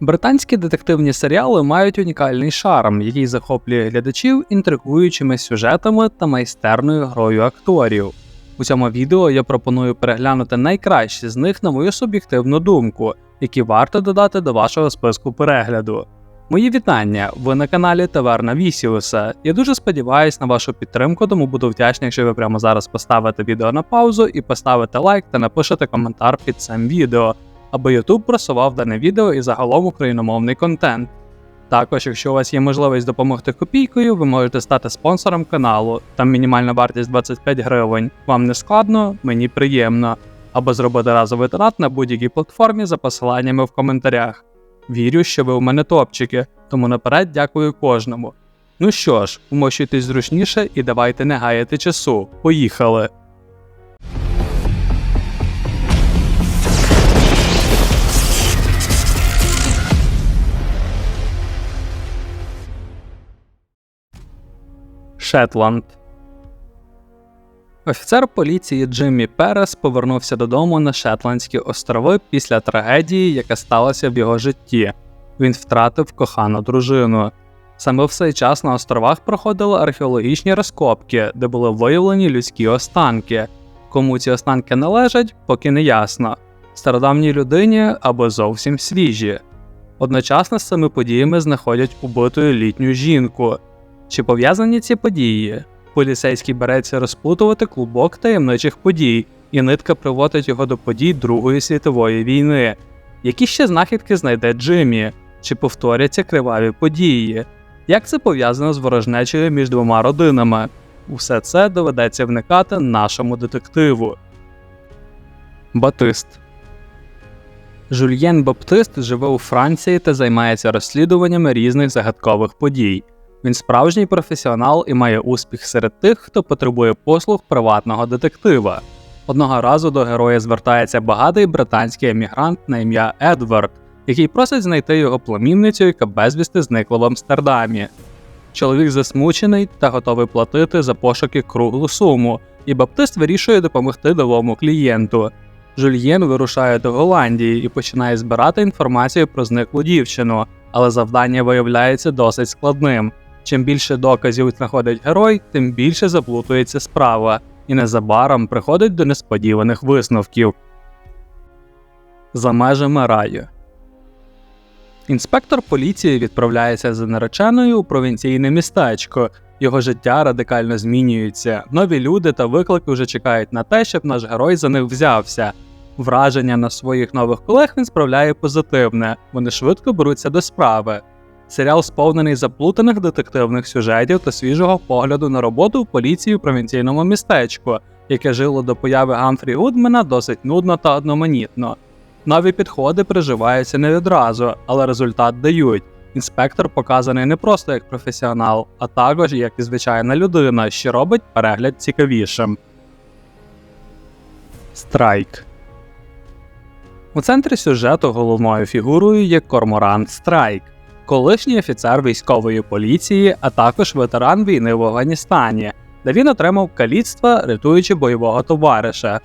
Британські детективні серіали мають унікальний шарм, який захоплює глядачів інтригуючими сюжетами та майстерною грою акторів. У цьому відео я пропоную переглянути найкращі з них на мою суб'єктивну думку, які варто додати до вашого списку перегляду. Мої вітання! Ви на каналі Таверна Вісіуса. Я дуже сподіваюся на вашу підтримку, тому буду вдячний, якщо ви прямо зараз поставите відео на паузу і поставите лайк та напишете коментар під цим відео, аби YouTube просував дане відео і загалом україномовний контент. Також, якщо у вас є можливість допомогти копійкою, ви можете стати спонсором каналу. Там мінімальна вартість 25 гривень. Вам не складно, мені приємно. Або зробити разовий донат на будь-якій платформі за посиланнями в коментарях. Вірю, що ви у мене топчики, тому наперед дякую кожному. Ну що ж, умощуйтесь зручніше і давайте не гаяти часу. Поїхали! Шетланд. Офіцер поліції Джиммі Перес повернувся додому на Шетландські острови після трагедії, яка сталася в його житті. Він втратив кохану дружину. Саме в цей час на островах проходили археологічні розкопки, де були виявлені людські останки. Кому ці останки належать, поки не ясно. Стародавній людині або зовсім свіжі. Одночасно з цими подіями знаходять убитою літню жінку. Чи пов'язані ці події? Поліцейський береться розплутувати клубок таємничих подій, і нитка приводить його до подій Другої світової війни. Які ще знахідки знайде Джиммі? Чи повторяться криваві події? Як це пов'язано з ворожнечею між двома родинами? Усе це доведеться вникати нашому детективу. Батист Жульєн Баптист живе у Франції та займається розслідуваннями різних загадкових подій. Він справжній професіонал і має успіх серед тих, хто потребує послуг приватного детектива. Одного разу до героя звертається багатий британський емігрант на ім'я Едвард, який просить знайти його племінницю, яка безвісти зникла в Амстердамі. Чоловік засмучений та готовий платити за пошуки круглу суму, і Баптист вирішує допомогти новому клієнту. Жульєн вирушає до Голландії і починає збирати інформацію про зниклу дівчину, але завдання виявляється досить складним. Чим більше доказів знаходить герой, тим більше заплутується справа, і незабаром приходить до несподіваних висновків. За межами раю. Інспектор поліції відправляється за нареченою у провінційне містечко. Його життя радикально змінюється. Нові люди та виклики вже чекають на те, щоб наш герой за них взявся. Враження на своїх нових колег він справляє позитивне, вони швидко беруться до справи. Серіал сповнений заплутаних детективних сюжетів та свіжого погляду на роботу в поліції в провінційному містечку, яке жило до появи Гамфрі Гудмена досить нудно та одноманітно. Нові підходи приживаються не відразу, але результат дають. Інспектор показаний не просто як професіонал, а також як і звичайна людина, що робить перегляд цікавішим. Страйк у центрі сюжету головною фігурою є Корморант Страйк, колишній офіцер військової поліції, а також ветеран війни в Афганістані, де він отримав каліцтва, рятуючи бойового товариша.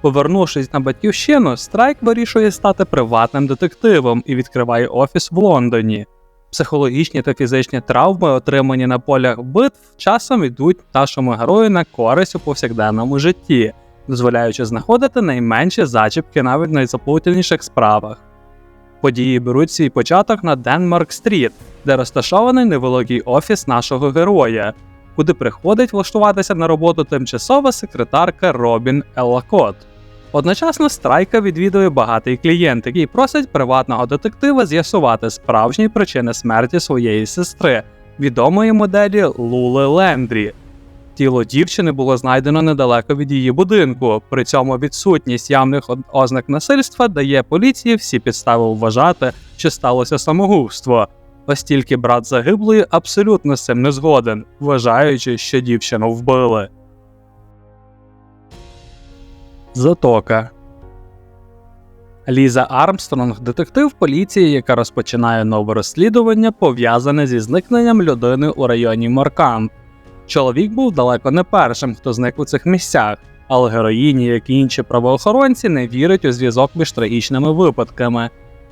Повернувшись на батьківщину, Страйк вирішує стати приватним детективом і відкриває офіс в Лондоні. Психологічні та фізичні травми, отримані на полях битв, часом йдуть нашому герою на користь у повсякденному житті, дозволяючи знаходити найменші зачіпки навіть в найзаплутаніших справах. Події беруть свій початок на Денмарк Стріт, де розташований невеликий офіс нашого героя, куди приходить влаштуватися на роботу тимчасова секретарка Робін Еллакот. Одночасно страйка відвідує багатий клієнт, який просить приватного детектива з'ясувати справжні причини смерті своєї сестри, відомої моделі Лули Лендрі. Тіло дівчини було знайдено недалеко від її будинку. При цьому відсутність явних ознак насильства дає поліції всі підстави вважати, що сталося самогубство. Ось тільки брат загиблої абсолютно з цим не згоден, вважаючи, що дівчину вбили. Затока Ліза Армстронг детектив поліції, яка розпочинає нове розслідування, пов'язане зі зникненням людини у районі Моркант. Чоловік був далеко не першим, хто зник у цих місцях, але героїні, як і інші правоохоронці, не вірять у зв'язок між трагічними випадками.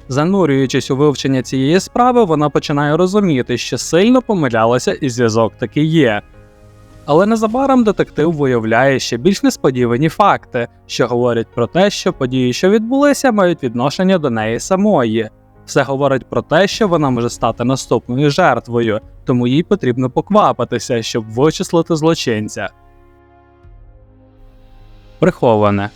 Занурюючись у вивчення цієї справи, вона починає розуміти, що сильно помилялася і зв'язок таки є. Але незабаром детектив виявляє ще більш несподівані факти, що говорять про те, що події, що відбулися, мають відношення до неї самої. Все говорить про те, що вона може стати наступною жертвою, тому їй потрібно поквапитися, щоб вичислити злочинця. Приховане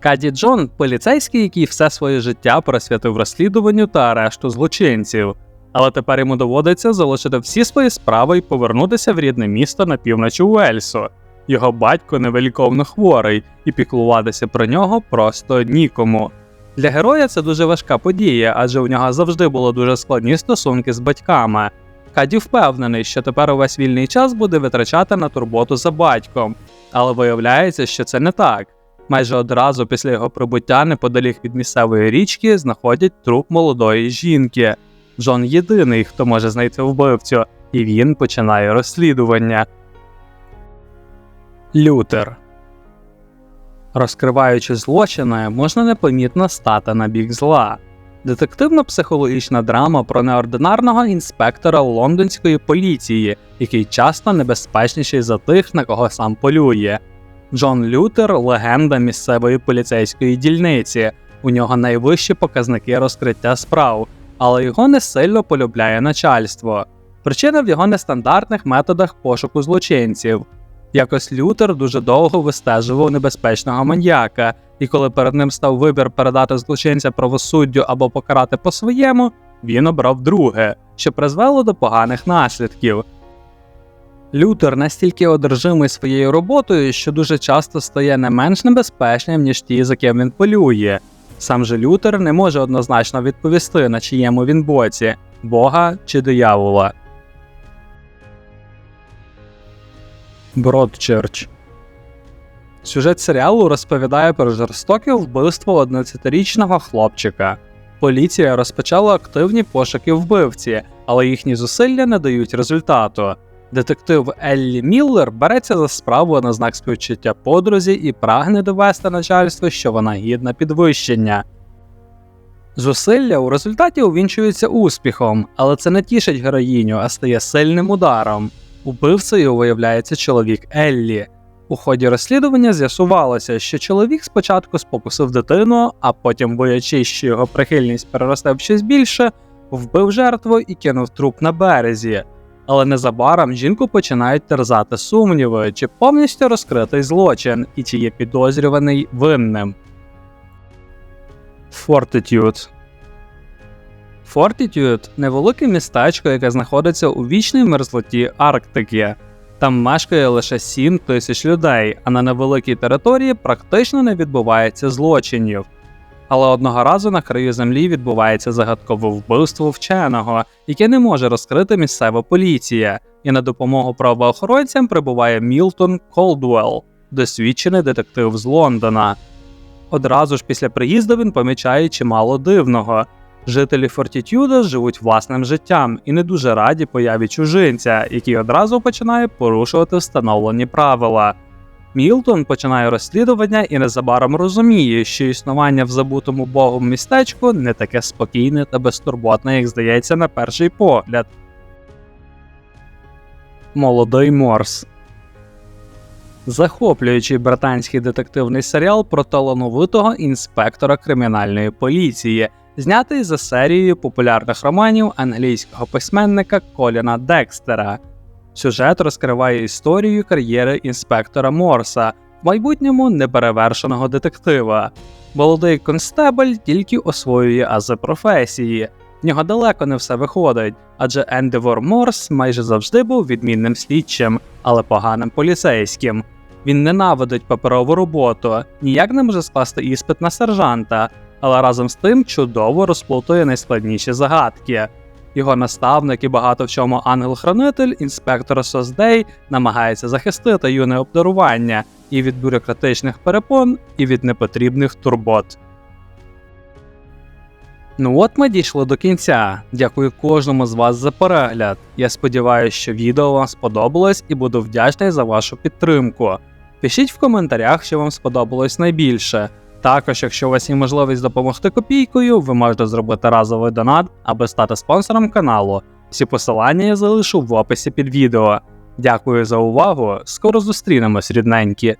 Каді Джон поліцейський, який все своє життя присвятив розслідуванню та арешту злочинців. Але тепер йому доводиться залишити всі свої справи і повернутися в рідне місто на півночі Уельсу. Його батько невеликовно хворий, і піклуватися про нього просто нікому. Для героя це дуже важка подія, адже у нього завжди було дуже складні стосунки з батьками. Каді впевнений, що тепер увесь вільний час буде витрачати на турботу за батьком, але виявляється, що це не так. Майже одразу після його прибуття неподалік від місцевої річки знаходять труп молодої жінки. Джон єдиний, хто може знайти вбивцю, і він починає розслідування. Лютер Розкриваючи злочини, можна непомітно стати на бік зла. Детективно-психологічна драма про неординарного інспектора лондонської поліції, який часто небезпечніший за тих, на кого сам полює. Джон Лютер легенда місцевої поліцейської дільниці. У нього найвищі показники розкриття справ, але його не сильно полюбляє начальство. Причина в його нестандартних методах пошуку злочинців. Якось Лютер дуже довго вистежував небезпечного маньяка, і коли перед ним став вибір передати злочинця правосуддю або покарати по-своєму, він обрав друге, що призвело до поганих наслідків. Лютер настільки одержимий своєю роботою, що дуже часто стає не менш небезпечним, ніж ті, за ким він полює. Сам же Лютер не може однозначно відповісти, на чиєму він боці Бога чи диявола. Бродчерч Сюжет серіалу розповідає про жорстоке вбивство 11-річного хлопчика. Поліція розпочала активні пошуки вбивці, але їхні зусилля не дають результату. Детектив Еллі Міллер береться за справу на знак співчуття подрузі і прагне довести начальству, що вона гідна підвищення. Зусилля у результаті увінчуються успіхом, але це не тішить героїню, а стає сильним ударом. Убивцею виявляється чоловік Еллі. У ході розслідування з'ясувалося, що чоловік спочатку спокусив дитину, а потім, боячись, що його прихильність переросте в щось більше, вбив жертву і кинув труп на березі. Але незабаром жінку починають терзати сумніви, чи повністю розкритий злочин, і чи є підозрюваний винним. Fortitude Фортітюд невелике містечко, яке знаходиться у вічній мерзлоті Арктики. Там мешкає лише 7 тисяч людей, а на невеликій території практично не відбувається злочинів. Але одного разу на краю землі відбувається загадкове вбивство вченого, яке не може розкрити місцева поліція, і на допомогу правоохоронцям прибуває Мілтон Колдуелл, досвідчений детектив з Лондона. Одразу ж після приїзду він помічає чимало дивного. Жителі Фортітюда живуть власним життям і не дуже раді появі чужинця, який одразу починає порушувати встановлені правила. Мілтон починає розслідування і незабаром розуміє, що існування в забутому богом містечку не таке спокійне та безтурботне, як здається, на перший погляд. Молодий Морс захоплюючий британський детективний серіал про талановитого інспектора кримінальної поліції, знятий за серією популярних романів англійського письменника Коліна Декстера. Сюжет розкриває історію кар'єри інспектора Морса, в майбутньому неперевершеного детектива. Молодий констебель тільки освоює ази професії. В нього далеко не все виходить, адже Ендевор Морс майже завжди був відмінним слідчим, але поганим поліцейським. Він ненавидить паперову роботу, ніяк не може скласти іспит на сержанта, але разом з тим чудово розплутує найскладніші загадки. Його наставник і багато в чому ангел-хранитель, інспектор Создей, намагається захистити юне обдарування і від бюрократичних перепон, і від непотрібних турбот. Ну от ми дійшли до кінця. Дякую кожному з вас за перегляд. Я сподіваюся, що відео вам сподобалось і буду вдячний за вашу підтримку. Пишіть в коментарях, що вам сподобалось найбільше. Також, якщо у вас є можливість допомогти копійкою, ви можете зробити разовий донат, аби стати спонсором каналу. Всі посилання я залишу в описі під відео. Дякую за увагу. Скоро зустрінемось, рідненькі.